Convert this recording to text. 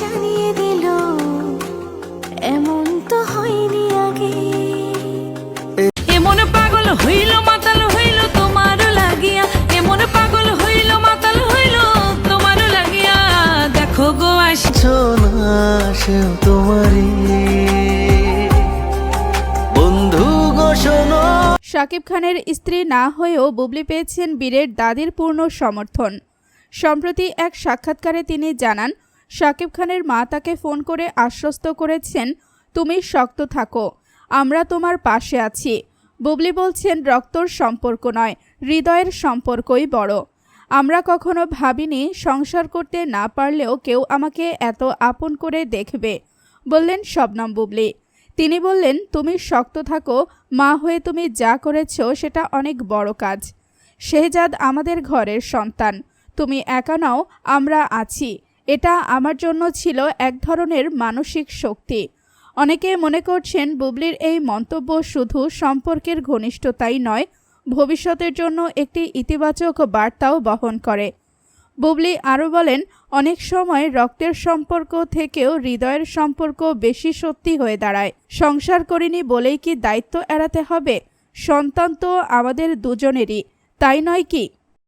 জানিয়ে দিল এমন তো হয়নি আগে। এমন পাগল হইল মাতাল হইল তোমারও লাগিয়া। এমন পাগল হইল মাতাল হইল তোমারও লাগিয়া। দেখো গো আসি ছো না সেও তোমারই। বন্ধু গো শোনো। শাকিব খানের স্ত্রী না হয়েও বুবলি পেয়েছেন বীরের দাদির পূর্ণ সমর্থন। সম্প্রতি এক সাক্ষাৎকারে তিনি জানান শাকিব খানের মা তাকে ফোন করে আশ্বস্ত করেছেন, তুমি শক্ত থাকো, আমরা তোমার পাশে আছি। বুবলি বলছেন, রক্তর সম্পর্ক নয়, হৃদয়ের সম্পর্কই বড়। আমরা কখনো ভাবিনি সংসার করতে না পারলেও কেউ আমাকে এত আপন করে দেখবে। বললেন শবনম বুবলি। তিনি বললেন, তুমি শক্ত থাকো, মা হয়ে তুমি যা করেছ সেটা অনেক বড় কাজ। শেহজাদ আমাদের ঘরের সন্তান, তুমি একা নাও, আমরা আছি। এটা আমার জন্য ছিল এক ধরনের মানসিক শক্তি। অনেকে মনে করছেন বুবলির এই মন্তব্য শুধু সম্পর্কের ঘনিষ্ঠতাই নয়, ভবিষ্যতের জন্য একটি ইতিবাচক বার্তাও বহন করে। বুবলি আরও বলেন, অনেক সময় রক্তের সম্পর্ক থেকেও হৃদয়ের সম্পর্ক বেশি সত্যি হয়ে দাঁড়ায়। সংসার করিনি বলেই কি দায়িত্ব এড়াতে হবে? সন্তান তো আমাদের দুজনেরই, তাই নয় কি?